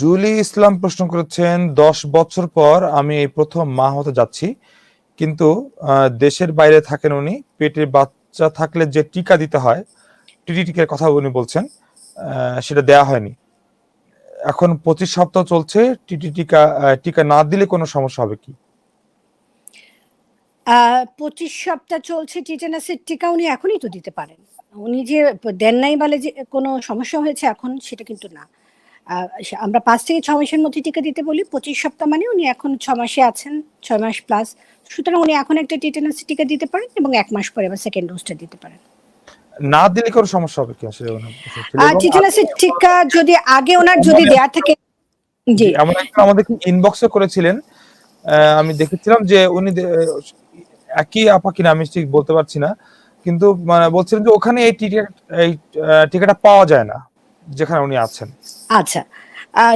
Julie ইসলাম প্রশ্ন করেছেন, দশ বছর পর আমি এই প্রথম মা হতে যাচ্ছি, কিন্তু দেশের বাইরে থাকেন উনি, পেটের বাচ্চা থাকলে যে টিকা দিতে হয় টিটি টিকার কথা উনি বলছেন সেটা দেয়া হয়নি। এখন পঁচিশ সপ্তাহ চলছে, টিটি টিকা টিকা না দিলে কোনো সমস্যা হবে কি? পঁচিশ সপ্তাহ চলছে, টিটেনাসের টিকা উনি এখনই তো দিতে পারেন। উনি যে দেন নাই বলে যে কোনো সমস্যা হয়েছে এখন, সেটা কিন্তু না। আমরা পাঁচ থেকে ছ মাসের মধ্যে টিকা দিতে বলি পঁচিশ সপ্তাহ মানে উনি এখন ছ মাসে আছেন ছয় মাস প্লাস সুতরাং উনি এখন একটা টিটেনাসের টিকা দিতে পারেন এবং এক মাস পরে আবার সেকেন্ড ডোজটা দিতে পারেন। না দিলে কোনো সমস্যা হবে কি আসলে? টিটেনাসের টিকা যদি আগে ওনার যদি দেয়া থাকে জি। এমন একটা আমাদের ইনবক্সে করেছিলেন। আমি দেখেছিলাম যে উনি একই আপা কিনা আমি ঠিক বলতে পারছি না। কিন্তু মানে বলছিলেন যে ওখানে এই টিকা এই টিকাটা পাওয়া যায় না। যেখানে উনি আছেন। আচ্ছা।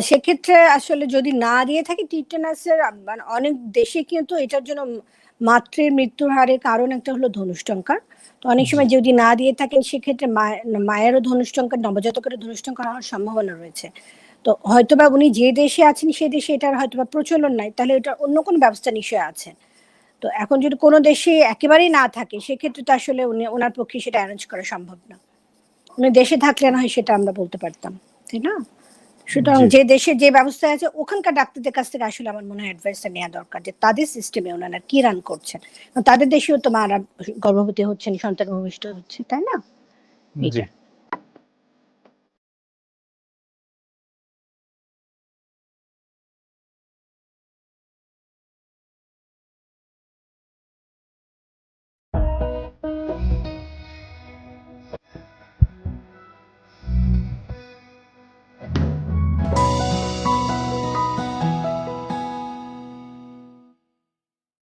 সেক্ষেত্রে আসলে যদি না দিয়ে থাকে টিটেনাসের মানে অনেক দেশে কিন্তু এটার জন্য মাতৃর মৃত্যুর হারের কারণ একটা হলো ধনুষ্টঙ্কার। তো অনেক সময় যদি না দিয়ে থাকেন সেক্ষেত্রে মায়েরও ধনুষ্টঙ্কার নবজাতকেরও ধনুষ্টঙ্কার হওয়ার সম্ভাবনা রয়েছে। তো হয়তোবা উনি যে দেশে আছেন সেই দেশে এটার হয়তোবা প্রচলন নাই তাহলে এটা অন্য কোনো ব্যবস্থা নিশ্চয় আছে। তো এখন যদি কোনো দেশে একেবারেই না থাকে সেক্ষেত্রে তো আসলে উনি ওনার পক্ষে সেটা অ্যারেঞ্জ করা সম্ভব না। উনি দেশে থাকলে না হয় সেটা আমরা বলতে পারতাম তাই না? সুতরাং যে দেশে যে ব্যবস্থা আছে ওখানকার ডাক্তারদের কাছ থেকে আসলে আমার মনে হয় অ্যাডভাইসটা নেওয়া দরকার যে তাদের সিস্টেমে ওনারা কি রান করছেন। তাদের দেশেও তো মারা গর্ভবতী হচ্ছেন সন্তান ভূমিষ্ঠ হচ্ছে তাই না।